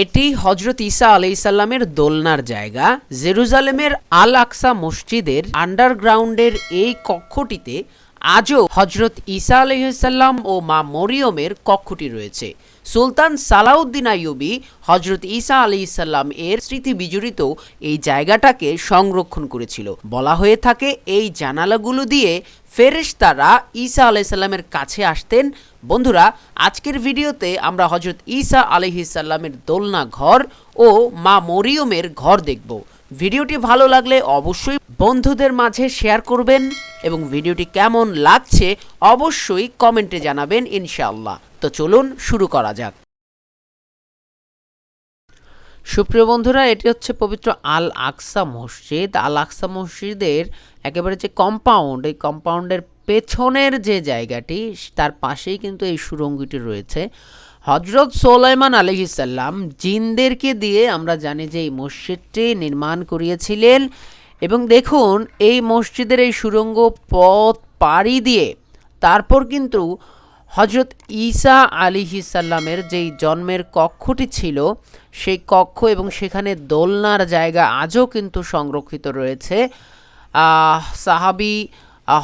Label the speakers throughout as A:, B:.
A: এটি হজরত ঈসা আলাইসাল্লামের দোলনার জায়গা। জেরুজালেমের আল আকসা মসজিদের আন্ডারগ্রাউন্ডের এই কক্ষটিতে আজও হজরত ঈসা আলহিসাল্লাম ও মা মরিয়মের কক্ষটি রয়েছে। সুলতান সালাউদ্দিন আইয়ুবি হজরত ঈসা আলাইসাল্লাম এর স্মৃতি বিজড়িত এই জায়গাটাকে সংরক্ষণ করেছিল। বলা হয়ে থাকে, এই জানালাগুলো দিয়ে ফেরেশতারা ঈসা আলাইসাল্লামের কাছে আসতেন। বন্ধুরা, আজকের ভিডিওতে আমরা হজরত ঈসা আলহিসাল্লামের দোলনা ঘর ও মা মরিয়মের ঘর দেখব। ভিডিওটি ভালো লাগলে অবশ্যই বন্ধুদের মাঝে শেয়ার করবেন এবং ভিডিওটি কেমন লাগছে অবশ্যই কমেন্টে জানাবেন ইনশাআল্লাহ। তো চলুন শুরু করা যাক। সুপ্রিয় বন্ধুরা, এটি হচ্ছে পবিত্র আল আকসা মসজিদ। আল আকসা মসজিদের একেবারে যে কম্পাউন্ড এই কম্পাউন্ডের পেছনের যে জায়গাটি, তার পাশেই কিন্তু এই সুরঙ্গিটি রয়েছে। হজরত সোলাইমান আলহিসাল্লাম জিনদেরকে দিয়ে আমরা জানি যে এই মসজিদটি নির্মাণ করিয়েছিলেন এবং দেখুন, এই মসজিদের এই সুরঙ্গ পথ পাড়ি দিয়ে তারপর কিন্তু হজরত ঈসা আলিহিসাল্লামের যেই জন্মের কক্ষটি ছিল, সেই কক্ষ এবং সেখানে দোলনার জায়গা আজও কিন্তু সংরক্ষিত রয়েছে। সাহাবি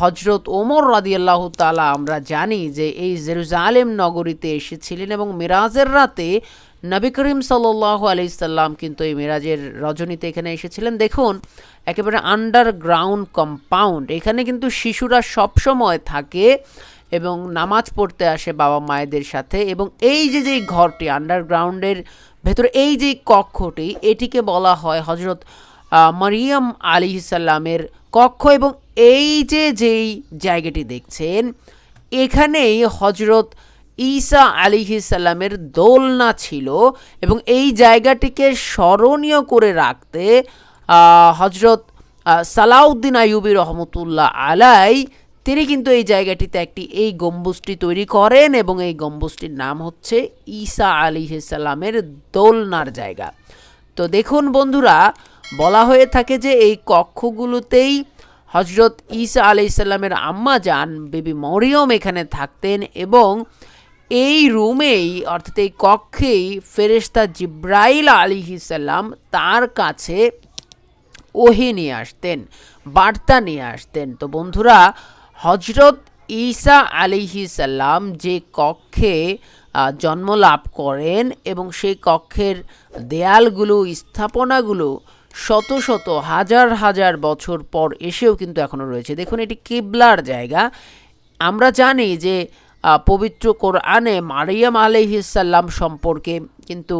A: হজরত ওমর রাদিয়াল্লাহ তালা আমরা জানি যে এই জেরুজালেম নগরীতে এসেছিলেন এবং মিরাজের রাতে নবী করিম সাল্লাহ আলাইসাল্লাম কিন্তু এই মিরাজের রজনীতে এখানে এসেছিলেন। দেখুন, একেবারে আন্ডারগ্রাউন্ড কম্পাউন্ড এখানে কিন্তু শিশুরা সবসময় থাকে। এবং নামাজ পড়তে আসে বাবা মায়েদের সাথে এবং এই যে যেই ঘরটি আন্ডারগ্রাউন্ডের ভেতরে এই যে কক্ষটি, এটিকে বলা হয় হজরত মারিয়াম আলী সাল্লামের কক্ষ এবং এই যে, যেই জায়গাটি দেখছেন, এখানেই হজরত ঈসা আলিহি সাল্লামের দোলনা ছিল এবং এই জায়গাটিকে স্মরণীয় করে রাখতে হজরত সালাউদ্দিন আইয়ুবি রহমতুল্লাহ আলাই তিনি কিন্তু এই জায়গাটিতে একটি এই গম্বুজটি তৈরি করেন এবং এই গম্বুজটির নাম হচ্ছে ঈসা আলিহিসাল্লামের দোলনার জায়গা। তো দেখুন বন্ধুরা, বলা হয়ে থাকে যে এই কক্ষগুলোতেই হজরত ঈসা আলাইসাল্লামের আম্মা যান, বেবি মরিয়ম এখানে থাকতেন এবং এই রুমেই, অর্থাৎ এই কক্ষেই ফেরেশতা জিব্রাইল আলিহিসাল্লাম তার কাছে ওহি নিয়ে আসতেন, বার্তা নিয়ে আসতেন। তো বন্ধুরা হজরত ঈসা আলিহি সাল্লাম যে কক্ষে জন্ম লাভ করেন এবং সেই কক্ষের দেয়ালগুলো, স্থাপনাগুলো শত শত হাজার হাজার বছর পর এসেও কিন্তু এখনও রয়েছে। দেখুন, এটি কিবলার জায়গা। আমরা জানি যে পবিত্র কোরআনে মারিয়াম আলহিসাল্লাম সম্পর্কে কিন্তু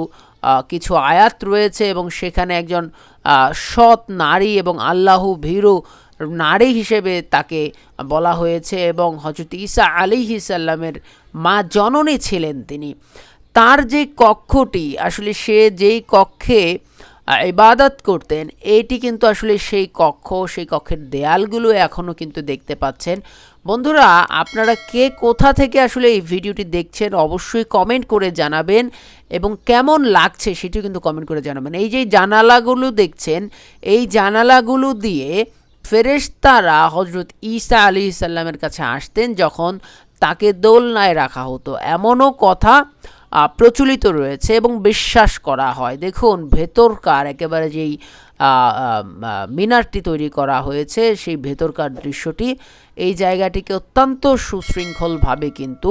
A: কিছু আয়াত রয়েছে এবং সেখানে একজন সৎ নারী এবং আল্লাহ ভীরু নারী হিসেবে তাকে বলা হয়েছে এবং হজরত ঈসা আলিহিসাল্লামের মা জননী ছিলেন তিনি। তার যে কক্ষটি, আসলে সে যেই কক্ষে ইবাদত করতেন, এটি কিন্তু আসলে সেই কক্ষ, সেই কক্ষের দেয়ালগুলো এখনও কিন্তু দেখতে পাচ্ছেন। বন্ধুরা, আপনারা কে কোথা থেকে আসলে এই ভিডিওটি দেখছেন, অবশ্যই কমেন্ট করে জানাবেন এবং কেমন লাগছে সেটিও কিন্তু কমেন্ট করে জানাবেন। এই যে জানালাগুলো দেখছেন, এই জানালাগুলো দিয়ে ফেরেশতারা হজরত ঈসা আলী সাল্লামের কাছে আসতেন যখন তাকে দোলনায় রাখা হতো। এমনও কথা প্রচলিত রয়েছে এবং বিশ্বাস করা হয়। দেখুন, ভেতরকার একেবারে যেই মিনারটি তৈরি করা হয়েছে, সেই ভেতরকার দৃশ্যটি এই জায়গাটিকে অত্যন্ত সুশৃঙ্খলভাবে কিন্তু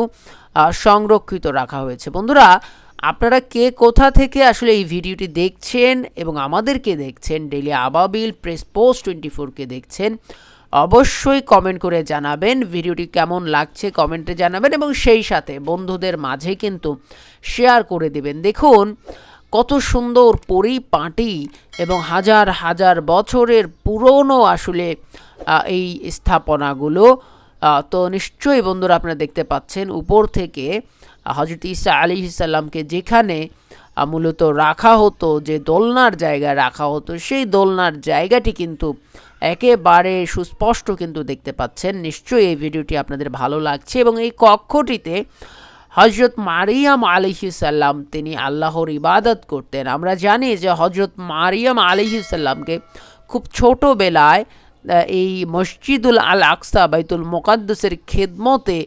A: সংরক্ষিত রাখা হয়েছে। বন্ধুরা আপনারা কে কোথা থেকে আসলে এই ভিডিওটি দেখছেন এবং আমাদেরকে দেখছেন? ডেলি আবাবিল প্রেস পোস্ট টোয়েন্টি ফোরকে দেখছেন? অবশ্যই কমেন্ট করে জানাবেন। ভিডিওটি কেমন লাগছে কমেন্টে জানাবেন এবং সেই সাথে বন্ধুদের মাঝে কিন্তু শেয়ার করে দেবেন। দেখুন, কত সুন্দর পরিপাটি এবং হাজার হাজার বছরের পুরনো আসলে এই স্থাপনাগুলো তো নিশ্চয়ই বন্ধুরা আপনারা দেখতে পাচ্ছেন। উপর থেকে হজরত ইসা আলী সাল্লামকে যেখানে মূলত রাখা হতো, যে দোলনার জায়গায় রাখা হতো, সেই দোলনার জায়গাটি কিন্তু একেবারে সুস্পষ্ট কিন্তু দেখতে পাচ্ছেন। নিশ্চয়ই এই ভিডিওটি আপনাদের ভালো লাগছে এবং এই কক্ষটিতে হজরত মারিয়াম আলিহিসাল্লাম তিনি আল্লাহর ইবাদত করতেন। আমরা জানি যে হজরত মারিয়াম আলিহিসাল্লামকে খুব ছোটোবেলায় এই মসজিদুল আল আকসা, বাইতুল মোকাদ্দসের খেদমতে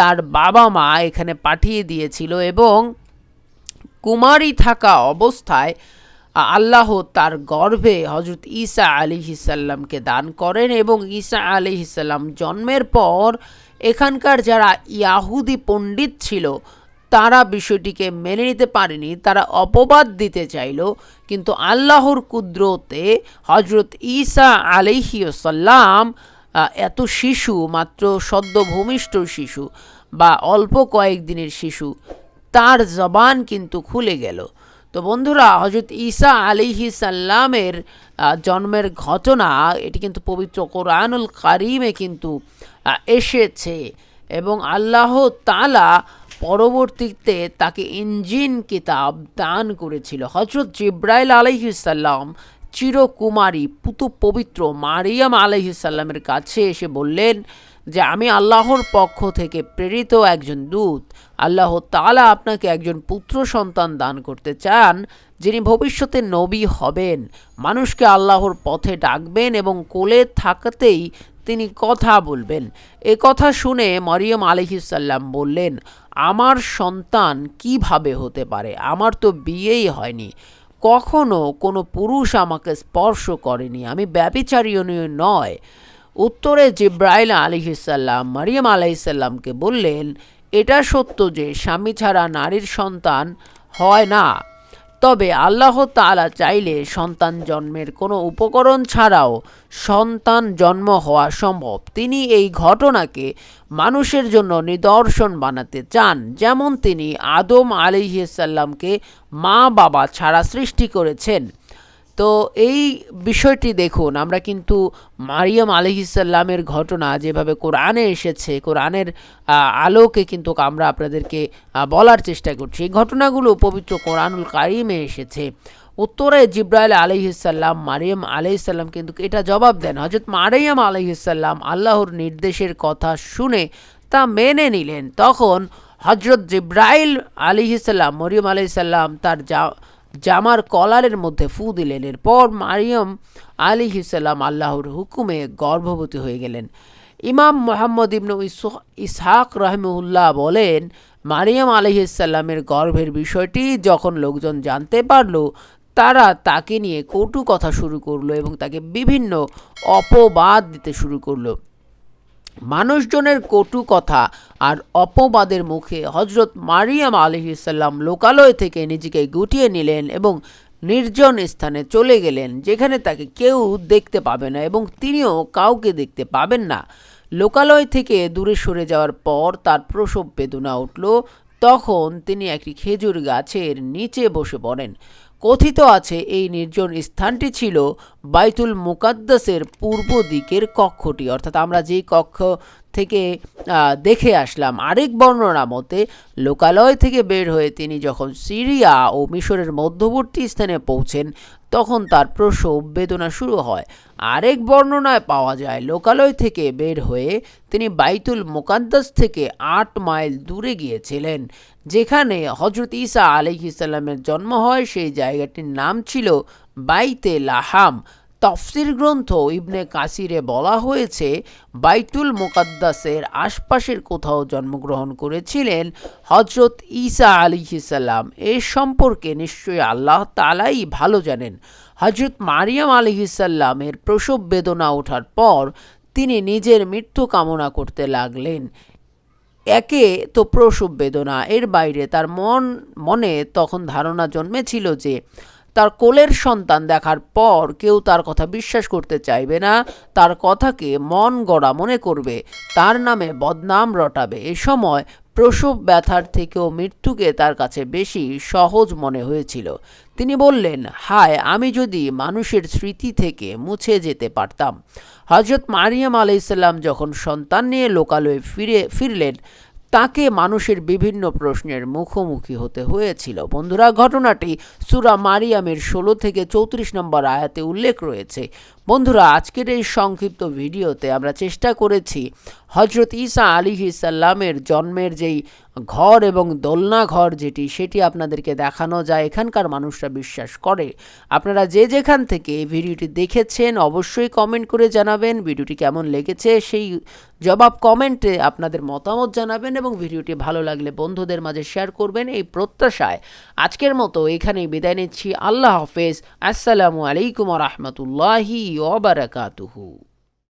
A: তার বাবা মা এখানে পাঠিয়ে দিয়েছিল এবং কুমারী থাকা অবস্থায় আল্লাহ তার গর্ভে হজরত ঈসা আলী সাল্লামকে দান করেন এবং ঈসা আলী সাল্লাম জন্মের পর এখানকার যারা ইয়াহুদি পণ্ডিত ছিল, তারা বিষয়টিকে মেনে নিতে পারেনি, তারা অপবাদ দিতে চাইল। কিন্তু আল্লাহর কুদ্রতে হজরত ঈসা আলিহিসাল্লাম এত শিশু, মাত্র সদ্য ভূমিষ্ঠ শিশু বা অল্প কয়েকদিনের শিশু, তার জবান কিন্তু খুলে গেল। তো বন্ধুরা হজরত ঈসা আলিহি সাল্লামের জন্মের ঘটনা, এটি কিন্তু পবিত্র কোরআনুল কারিমে কিন্তু এসেছে এবং আল্লাহ তালা পরবর্তীতে তাকে ইঞ্জিন কিতাব দান করেছিল। হজরত জিব্রাইল আলহিসাল্লাম চিরকুমারী পুতু পবিত্র মারিয়াম আলহিসাল্লামের কাছে এসে বললেন যে, আমি আল্লাহর পক্ষ থেকে প্রেরিত একজন দূত। আল্লাহ তালা আপনাকে একজন পুত্র সন্তান দান করতে চান, যিনি ভবিষ্যতে নবী হবেন। মানুষকে আল্লাহর পথে ডাকবেন এবং কোলে থাকতেই তিনি কথা বলবেন। এ কথা শুনে মরিয়ম আলিহিসাল্লাম বললেন, আমার সন্তান কীভাবে হতে পারে? আমার তো বিয়েই হয়নি। কখনো কোনো পুরুষ আমাকে স্পর্শ করেনি। আমি ব্যবিচারীয় নয়। উত্তরে জিব্রাইল আলিহিসাল্লাম মারিয়াম আলাইসাল্লামকে বললেন, এটা সত্য যে স্বামী ছাড়া নারীর সন্তান হয় না। তবে আল্লাহ তালা চাইলে সন্তান জন্মের কোনো উপকরণ ছাড়াও সন্তান জন্ম হওয়া সম্ভব। তিনি এই ঘটনাকে মানুষের জন্য নিদর্শন বানাতে চান, যেমন তিনি আদম আলিহাল্লামকে মা বাবা ছাড়া সৃষ্টি করেছেন। তো এই বিষয়টি দেখুন, আমরা কিন্তু মারিয়াম আলহিসাল্লামের ঘটনা যেভাবে কোরআনে এসেছে, কোরআনের আলোকে কিন্তু আমরা আপনাদেরকে বলার চেষ্টা করছি। এই ঘটনাগুলো পবিত্র কোরআনুল কারিমে এসেছে। উত্তরে জিব্রাইল আলহিসাল্লাম মারিয়াম আলহিসাল্লাম কিন্তু এটা জবাব দেন। হজরত মারিয়াম আলহিসাল্লাম আল্লাহর নির্দেশের কথা শুনে তা মেনে নিলেন। তখন হজরত জিব্রাইল আলিহিসাল্লাম মরিয়ম আলহিসাল্লাম তার যা জামার কলারের মধ্যে ফু দিলেন। এরপর মারিয়ম আলী হিসাল্লাম আল্লাহর হুকুমে গর্ভবতী হয়ে গেলেন। ইমাম মোহাম্মদ ইবনু ইসু- ইসহাক রহমুল্লাহ বলেন, মারিয়াম আলহিসাল্লামের গর্ভের বিষয়টি যখন লোকজন জানতে পারল, তারা তাকে নিয়ে কটু কথা শুরু করল এবং তাকে বিভিন্ন অপবাদ দিতে শুরু করল। মানুষজনের কটু কথা আর অপবাদের মুখে হজরত মারিয়াম আলহিসাল্লাম লোকালয় থেকে নিজেকে গুটিয়ে নিলেন এবং নির্জন স্থানে চলে গেলেন, যেখানে তাকে কেউ দেখতে পাবে না এবং তিনিও কাউকে দেখতে পাবেন না। লোকালয় থেকে দূরে সরে যাওয়ার পর তার প্রসব বেদনা উঠল। তখন তিনি একটি খেজুর গাছের নিচে বসে পড়েন। কথিত আছে, এই নির্জন স্থানটি ছিল বাইতুল মুকাদ্দাসের পূর্ব দিকের কক্ষটি। অর্থাৎ আমরা যেই কক্ষ থেকে দেখে আসলাম, আরেক বর্ণনা মতে লোকালয় থেকে বের হয়ে তিনি যখন সিরিয়া ও মিশরের মধ্যবর্তী স্থানে পৌঁছেন তখন তার প্রসব বেদনা শুরু হয়। আরেক বর্ণনায় পাওয়া যায়, লোকালয় থেকে বের হয়ে তিনি বাইতুল মোকাদ্দাস থেকে আট মাইল দূরে গিয়েছিলেন, যেখানে হজরত ঈসা আলিহিসাল্লামের জন্ম হয়। সেই জায়গাটির নাম ছিল বাইতে লাহাম। তফসির গ্রন্থ ইবনে কাসিরে বলা হয়েছে, বাইতুল মোকাদ্দাসের আশপাশের কোথাও জন্মগ্রহণ করেছিলেন হজরত ঈসা আলিহিসাল্লাম এ সম্পর্কে নিশ্চয়ই আল্লাহ তালাই ভালো জানেন। হজরত মারিয়াম আলিহিসাল্লামের প্রসব বেদনা ওঠার পর তিনি নিজের মৃত্যু কামনা করতে লাগলেন। একে তো প্রসব বেদনা, এর বাইরে তার মন, মনে তখন ধারণা জন্মেছিল যে তার কোলের সন্তান দেখার পর কেউ তার কথা বিশ্বাস করতে চাইবে না, তার কথাকে মন গড়া মনে করবে, তার নামে বদনাম রটাবে। এ সময় প্রসব ব্যথার থেকেও মৃত্যুকে তার কাছে বেশি সহজ মনে হয়েছিল। তিনি বললেন, হায়, আমি যদি মানুষের স্মৃতি থেকে মুছে যেতে পারতাম। হজরত মারিয়াম আলাইসাল্লাম যখন সন্তান নিয়ে লোকালয়ে ফিরে, ফিরলেন তাকে মানুষের বিভিন্ন প্রশ্নের মুখোমুখি হতে হয়েছিল। বন্ধুরা, ঘটনাটি সুরা মারিয়ামের ষোলো থেকে চৌত্রিশ নম্বর আয়াতে উল্লেখ রয়েছে। বন্ধুরা, আজকের এই সংক্ষিপ্ত ভিডিওতে আমরা চেষ্টা করেছি হজরত ঈসা আলী সাল্লামের জন্মের যেই ঘর এবং দোলনা ঘর যেটি, সেটি আপনাদেরকে দেখানো যায়। এখানকার মানুষরা বিশ্বাস করে। আপনারা যে যেখান থেকে ভিডিওটি দেখেছেন, অবশ্যই কমেন্ট করে জানাবেন। ভিডিওটি কেমন লেগেছে, সেই জবাব কমেন্টে আপনাদের মতামত জানাবেন এবং ভিডিওটি ভালো লাগলে বন্ধুদের মাঝে শেয়ার করবেন এই প্রত্যাশায়। আজকের মতো এখানেই বিদায় নিচ্ছি। আল্লাহ হাফেজ। আসসালামু আলাইকুম রহমতুল্লাহি ওবরাকাতুহু